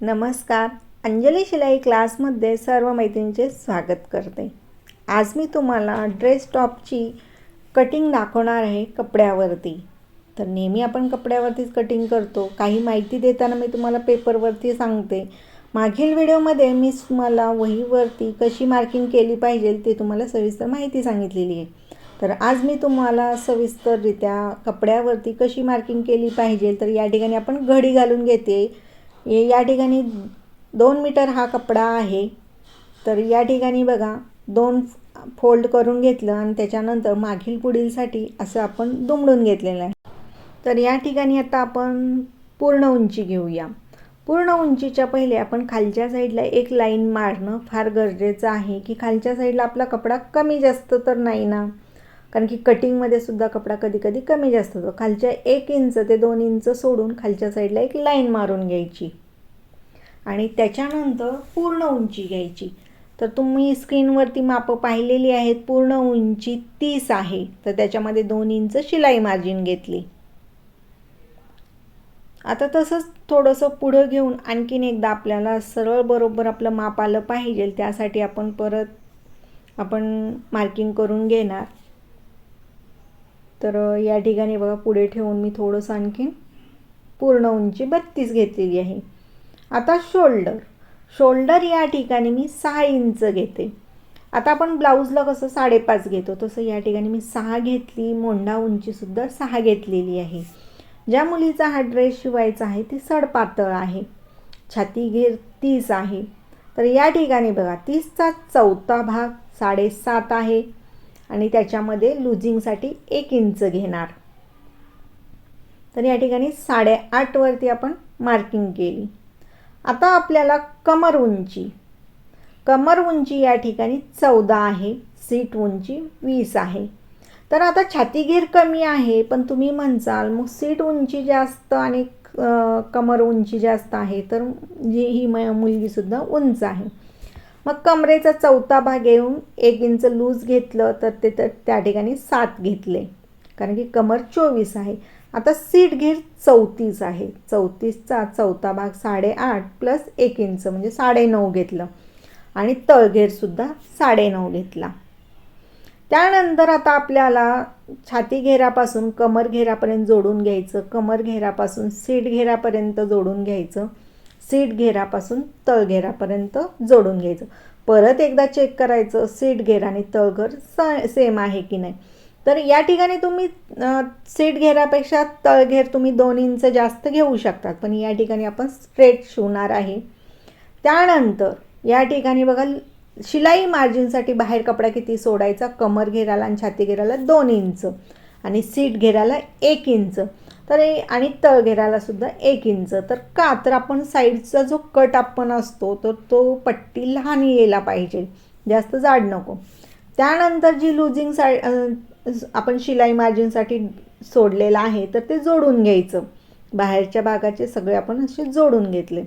नमस्कार. अंजली शिलाई क्लासमध्ये सर्व मैत्रिणींचे स्वागत करते. आज मी तुम्हाला ड्रेस टॉपची कटिंग दाखवणार आहे कपड्यावरती. तर नेहमी आपण कपड्यावरतीच कटिंग करतो. काही माहिती देताना मी तुम्हाला पेपरवरती सांगते. मागील व्हिडिओमध्ये मी तुम्हाला वहीवरती कशी मार्किंग केली पाहिजे ते तुम्हाला सविस्तर माहिती सांगितलेली आहे. तर आज मी तुम्हाला सविस्तररित्या कपड्यावरती कशी मार्किंग केली पाहिजे तर या ठिकाणी आपण घडी घालून घेते. ये- या ठिकाणी दोन मीटर हा कपडा आहे. तर या ठिकाणी बघा दोन फोल्ड करून घेतलं आणि त्याच्यानंतर मागील पुढीलसाठी असं आपण दुमडून घेतलेलं आहे. तर या ठिकाणी आता आपण पूर्ण उंची घेऊया. पूर्ण उंचीच्या पहिले आपण खालच्या साईडला एक लाईन मारणं फार गरजेचं आहे की खालच्या साईडला आपला कपडा कमी जास्त तर नाही ना? कारण की कटिंगमध्ये सुद्धा कपडा कधी कधी कमी जास्त होतो. खालच्या एक इंच ते दोन इंच सोडून खालच्या साईडला एक लाईन मारून घ्यायची. आणि त्याच्यानंतर पूर्ण उंची घ्यायची. तर तुम्ही स्क्रीनवरती मापं पाहिलेली आहेत पूर्ण उंची तीस आहे. तर त्याच्यामध्ये दोन इंच शिलाई मार्जिन घेतली. आता तसंच थोडंसं पुढं घेऊन आणखीन एकदा आपल्याला सरळ बरोबर आपलं माप आलं पाहिजे त्यासाठी आपण परत आपण मार्किंग करून घेणार. तर या ठिकाणी बघा पुढे ठेवून मी थोडंसं आणखीन पूर्ण उंची बत्तीस घेतलेली आहे. आता शोल्डर. शोल्डर या ठिकाणी मी सहा इंच घेते. आता आपण ब्लाऊजला कसं साडेपाच घेतो तसं या ठिकाणी मी सहा घेतली मोंडा उंचीसुद्धा सहा घेतलेली आहे. ज्या मुलीचा हा ड्रेस शिवायचा आहे ती सडपातळ आहे. छाती घेर तीस आहे. तर या ठिकाणी बघा तीसचा चौथा भाग साडेसात आहे आणि त्याच्यामध्ये लुझिंगसाठी एक इंच घेणार. तर या ठिकाणी साडेआठवरती आपण मार्किंग केली. आता आपल्याला कमर उंची. कमर उंची या ठिकाणी चौदा आहे सीट उंची वीस आहे. तर आता छातीगीर कमी आहे पण तुम्ही म्हणसाल मग सीट उंची जास्त आणि कमर उंची जास्त आहे तर जी ही म मुलगीसुद्धा उंच आहे. मग कमरेचा चौथा भाग येऊन एक इंच लूज घेतलं तर ते तर त्या ठिकाणी सात घेतले. कारण की कमर चोवीस आहे. आता सीट घेर चौतीस आहे. चौतीसचा चौथा भाग साडेआठ प्लस एक इंच म्हणजे साडेनऊ घेतलं. आणि तळघेरसुद्धा साडेनऊ घेतला. त्यानंतर आता आपल्याला छाती घेरापासून कमर घेरापर्यंत जोडून घ्यायचं कमर घेरापासून सीट घेरापर्यंत जोडून घ्यायचं सीट घेरापासून तळघेरापर्यंत जोडून घ्यायचं. परत एकदा चेक करायचं सीट घेर आणि तळघर स सेम आहे की नाही? तर या ठिकाणी तुम्ही सीट घेरापेक्षा तळघेर तुम्ही दोन इंच जास्त घेऊ शकतात. पण या ठिकाणी आपण स्ट्रेट शिवणार आहे. त्यानंतर या ठिकाणी बघा शिलाई मार्जिनसाठी बाहेर कपडा किती सोडायचा? कमर घेराला आणि छाती घेराला दोन इंच आणि सीट घेराला एक इंच. तर आणि तळ एक इंच. तर का तर आपण साईडचा जो कट आपण असतो तर तो पट्टी लहान यायला पाहिजे. जास्त जाड नको. त्यानंतर जी लुझिंग साय आपण शिलाई मार्जिनसाठी सोडलेलं आहे तर ते जोडून घ्यायचं. बाहेरच्या भागाचे सगळे आपण असे जोडून घेतले.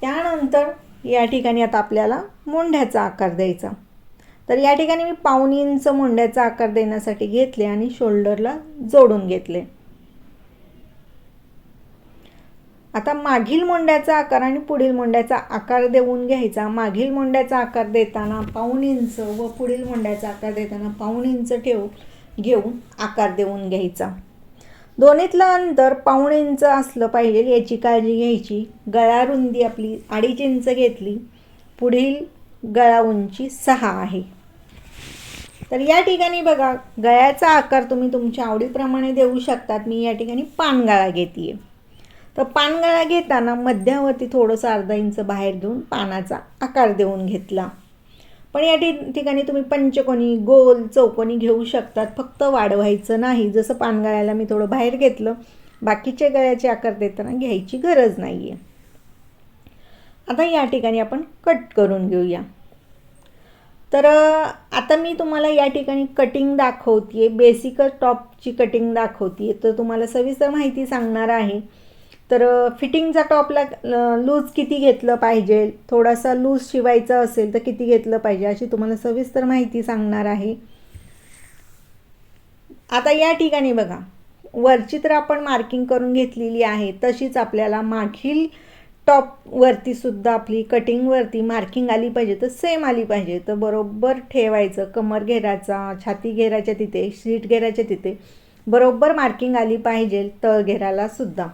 त्यानंतर या ठिकाणी आता आपल्याला मोंढ्याचा आकार द्यायचा. तर या ठिकाणी मी पाऊण इंच मोंढ्याचा आकार देण्यासाठी घेतले आणि शोल्डरला जोडून घेतले. आता मागील मोंड्याचा आकार आणि पुढील मोंड्याचा आकार देऊन घ्यायचा. मागील मोंड्याचा आकार देताना पाऊण इंच व पुढील मोंड्याचा आकार देताना पाऊण इंच ठेव घेऊन आकार देऊन घ्यायचा. दोन्हीतलं अंतर पाऊण इंच असलं पाहिजे याची काळजी घ्यायची. गळा रुंदी आपली अडीच इंच घेतली पुढील गळा उंची सहा आहे. तर या ठिकाणी बघा गळ्याचा आकार तुम्ही तुमच्या आवडीप्रमाणे देऊ शकतात. मी या ठिकाणी पानगळा घेते आहे तर पानगळा घेताना मध्यावरती थोडंसं अर्धा इंच बाहेर घेऊन पानाचा आकार देऊन घेतला. पण या ठिकाणी तुम्ही पंचकोनी गोल चौकोनी घेऊ शकतात. फक्त वाढवायचं नाही. जसं पानगळ्याला मी थोडं बाहेर घेतलं बाकीचे गळ्याचे आकार देताना घ्यायची गरज नाही आहे आता या ठिकाणी आपण कट करून घेऊया. तर आता मी तुम्हाला या ठिकाणी कटिंग दाखवते बेसिक टॉपची कटिंग दाखवते तर तुम्हाला सविस्तर माहिती सांगणार आहे. तर फिटिंगचा टॉपला लूज किती घेतलं पाहिजे? थोडासा लूज शिवायचा असेल तर किती घेतलं पाहिजे? अशी तुम्हाला सविस्तर माहिती सांगणार आहे. आता या ठिकाणी बघा. वरची तर आपण मार्किंग करून घेतलेली आहे. तशीच आपल्याला मागील टॉपवरती सुद्धा आपली कटिंगवरती मार्किंग आली पाहिजे. तर सेम आली पाहिजे. तर बरोबर ठेवायचं. कमर घेराचा छाती घेराच्या तिथे शीट घेराच्या तिथे बरोबर मार्किंग आली पाहिजे तळ घेरालासुद्धा सुद्धा.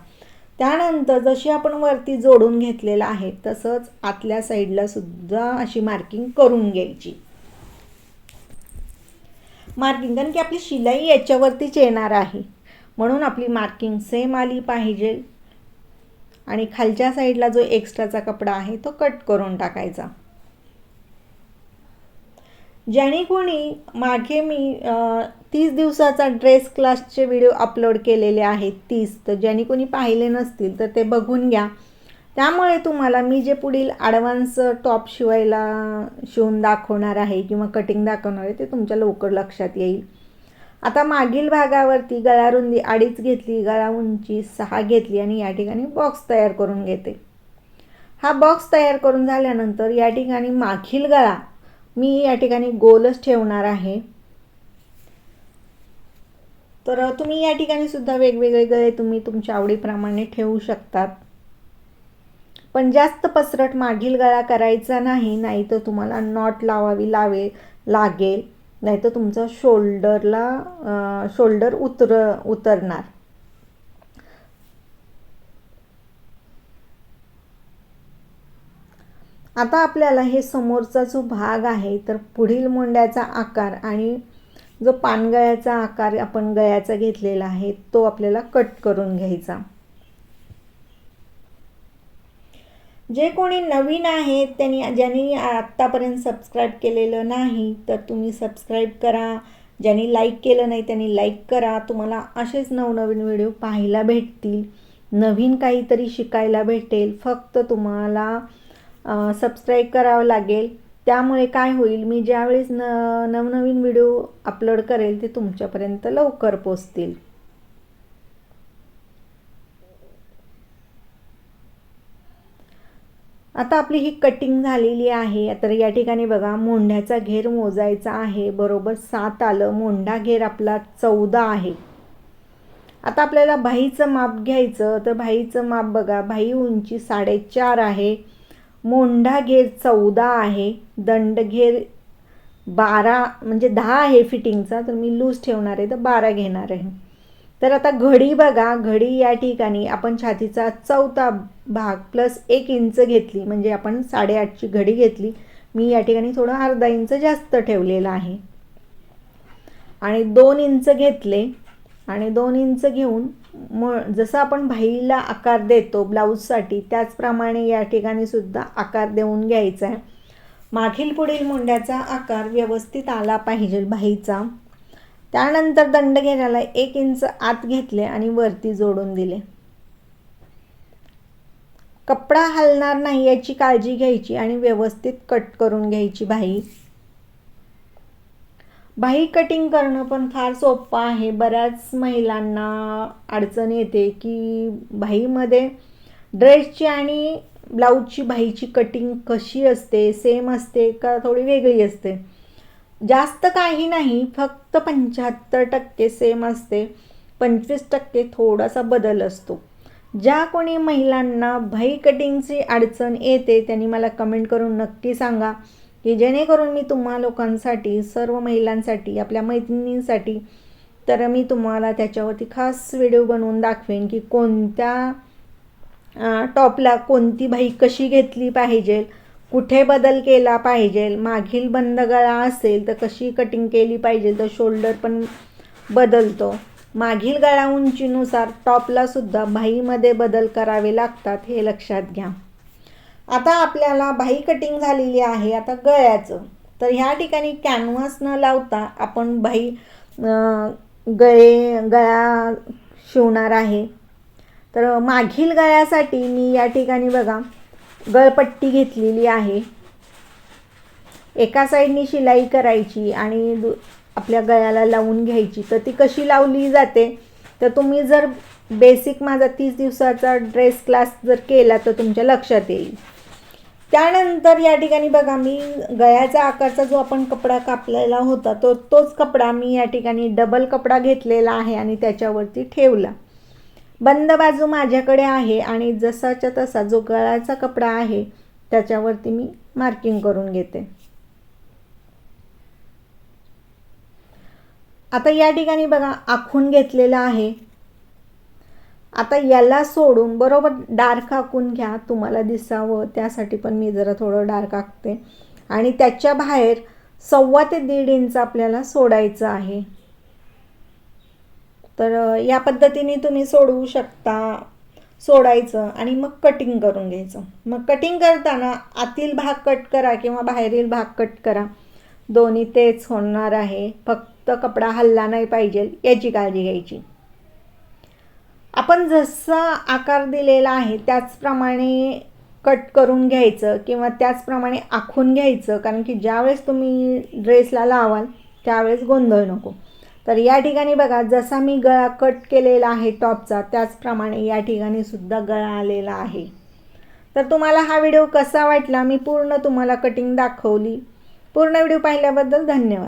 त्यानंतर जशी आपण वरती जोडून घेतलेलं आहे तसंच आतल्या साईडला सुद्धा अशी मार्किंग करून घ्यायची. मार्किंग कारण की आपली शिलाई याच्यावरतीच येणार आहे. म्हणून आपली मार्किंग सेम आली पाहिजे. आणि खालच्या साईडला जो एक्स्ट्राचा कपडा आहे तो कट करून टाकायचा. ज्याने कोणी मागे मी तीस दिवसाचा ड्रेस क्लासचे व्हिडिओ अपलोड केलेले आहेत तीस. तर ज्यांनी कोणी पाहिले नसतील तर ते बघून घ्या. त्यामुळे तुम्हाला मी जे पुढील ॲडव्हान्स टॉप शिवायला शिवून दाखवणार आहे किंवा कटिंग दाखवणार आहे ते तुमच्या लवकर लक्षात येईल. आता मागील भागावरती गळा रुंदी अडीच घेतली गळा उंची सहा घेतली आणि या ठिकाणी बॉक्स तयार करून घेते. हा बॉक्स तयार करून झाल्यानंतर या ठिकाणी मागील गळा मी या ठिकाणी गोलच ठेवणार आहे. तर तुम्ही या ठिकाणी सुद्धा वेगवेगळे गळे तुम्ही तुमच्या आवडीप्रमाणे ठेवू शकतात. पण जास्त पसरट मागील गळा करायचा नाही नाही तर तुम्हाला नॉट लावावी लावे लागेल. नाही तर तुमचं शोल्डरला शोल्डर उतर उतरणार. आता आपल्याला हे समोरचा जो भाग आहे तर पुढील मुंड्याचा आकार आणि जो पानगळ्याचा आकार आपण गळ्याचा घेतलेला आहे तो आपल्याला कट करून घ्यायचा. जे कोणी नवीन आहेत त्यांनी ज्यांनी आत्तापर्यंत सबस्क्राईब केलेलं नाही तर तुम्ही सबस्क्राईब करा. ज्यांनी लाईक केलं नाही त्यांनी लाईक करा. तुम्हाला असेच नवनवीन व्हिडिओ पाहायला भेटतील. नवीन काहीतरी शिकायला भेटेल. फक्त तुम्हाला सबस्क्राईब करावं लागेल. त्यामुळे काय होईल मी ज्यावेळेस न नवनवीन व्हिडिओ अपलोड करेल ते तुमच्यापर्यंत लवकर पोचतील. आता आपली ही कटिंग झालेली आहे. तर या ठिकाणी बघा मोंढ्याचा घेर मोजायचा आहे. बरोबर सात आलं. मोंढा घेर आपला चौदा आहे. आता आपल्याला भाईचं माप घ्यायचं. तर भाईचं माप बघा भाई उंची साडेचार आहे. मोंढा घेर चौदा आहे दंडघेर बारा म्हणजे दहा आहे फिटिंगचा तर मी लूज ठेवणार आहे तर बारा घेणार आहे. तर आता घडी बघा घडी या ठिकाणी आपण छातीचा चौथा भाग प्लस एक इंच घेतली म्हणजे आपण साडेआठची घडी घेतली. मी या ठिकाणी थोडं अर्धा इंच जास्त ठेवलेलं आहे. आणि दोन इंच घेतले आणि दोन इंच घेऊन म जसं आपण भाईला आकार देतो ब्लाऊजसाठी त्याचप्रमाणे या ठिकाणी सुद्धा आकार देऊन घ्यायचा आहे. मागील पुढील मुंड्याचा आकार व्यवस्थित आला पाहिजे भाईचा. त्यानंतर दंड घेण्याला एक इंच आत घेतले आणि वरती जोडून दिले. कपडा हलणार नाही याची काळजी घ्यायची आणि व्यवस्थित कट करून घ्यायची भाई. बाही कटिंग करणं पण फार सोपं आहे. बऱ्याच महिलांना अडचण येते की बाहीमध्ये ड्रेसची आणि ब्लाऊजची बाहीची कटिंग कशी असते? सेम असते का थोडी वेगळी असते? जास्त काही नाही. फक्त पंच्याहत्तर टक्के सेम असते. पंचवीस टक्के थोडासा बदल असतो. ज्या कोणी महिलांना भाई कटिंगची अडचण येते त्यांनी मला कमेंट करून नक्की सांगा. की जेणेकरून मी तुम्हा लोकांसाठी सर्व महिलांसाठी आपल्या मैत्रिणींसाठी तर मी तुम्हाला त्याच्यावरती खास व्हिडिओ बनवून दाखवेन की कोणत्या टॉपला कोणती बाई कशी घेतली पाहिजे कुठे बदल केला पाहिजे मागील बंद गळा असेल तर कशी कटिंग केली पाहिजे तर शोल्डर पण बदलतो. मागील गळा उंचीनुसार टॉपलासुद्धा बाईमध्ये बदल करावे लागतात हे लक्षात घ्या. आता आपल्याला बाही कटिंग झालेली आहे आता गळ्याचं. तर ह्या ठिकाणी कॅनव्हास न लावता आपण बाही गळे गळा शिवणार आहे. तर मागील गळ्यासाठी मी या ठिकाणी बघा गळपट्टी घेतलेली आहे. एका साईडनी शिलाई करायची आणि दु आपल्या गळ्याला लावून घ्यायची. तर ती कशी लावली जाते? तर तुम्ही जर बेसिक माझा तीस दिवसाचा ड्रेस क्लास जर केला तर तुमच्या लक्षात येईल. त्यानंतर या ठिकाणी बघा मी गळ्याचा आकारचा जो आपण कपडा कापलेला होता तो तोच कपडा मी या ठिकाणी डबल कपडा घेतलेला आहे आणि त्याच्यावरती ठेवला. बंद बाजू माझ्याकडे आहे आणि जसाच्या तसा जो गळ्याचा कपडा आहे त्याच्यावरती मी मार्किंग करून घेते. आता या ठिकाणी बघा आखून घेतलेलं आहे. आता याला सोडून बरोबर डार्क आखून घ्या तुम्हाला दिसावं त्यासाठी पण मी जरा थोडं डार्क आखते. आणि त्याच्या बाहेर सव्वा ते दीड इंच आपल्याला सोडायचं आहे. तर या पद्धतीने तुम्ही सोडवू शकता सोडायचं आणि मग कटिंग करून घ्यायचं. मग कटिंग करताना आतील भाग कट करा किंवा बाहेरील भाग कट करा. दोन्ही तेच होणार आहे. फक्त कपडा हल्ला नाही पाहिजे याची काळजी घ्यायची. आपण जसा आकार दिलेला आहे त्याचप्रमाणे कट करून घ्यायचं किंवा त्याचप्रमाणे आखून घ्यायचं. कारण की ज्यावेळेस तुम्ही ड्रेसला लावाल त्यावेळेस गोंधळ नको. तर या ठिकाणी बघा जसा मी गळा कट केलेला आहे टॉपचा त्याचप्रमाणे या ठिकाणी सुद्धा गळा आलेला आहे. तर तुम्हाला हा व्हिडिओ कसा वाटला? मी पूर्ण तुम्हाला कटिंग दाखवली. पूर्ण व्हिडिओ पाहिल्याबद्दल धन्यवाद.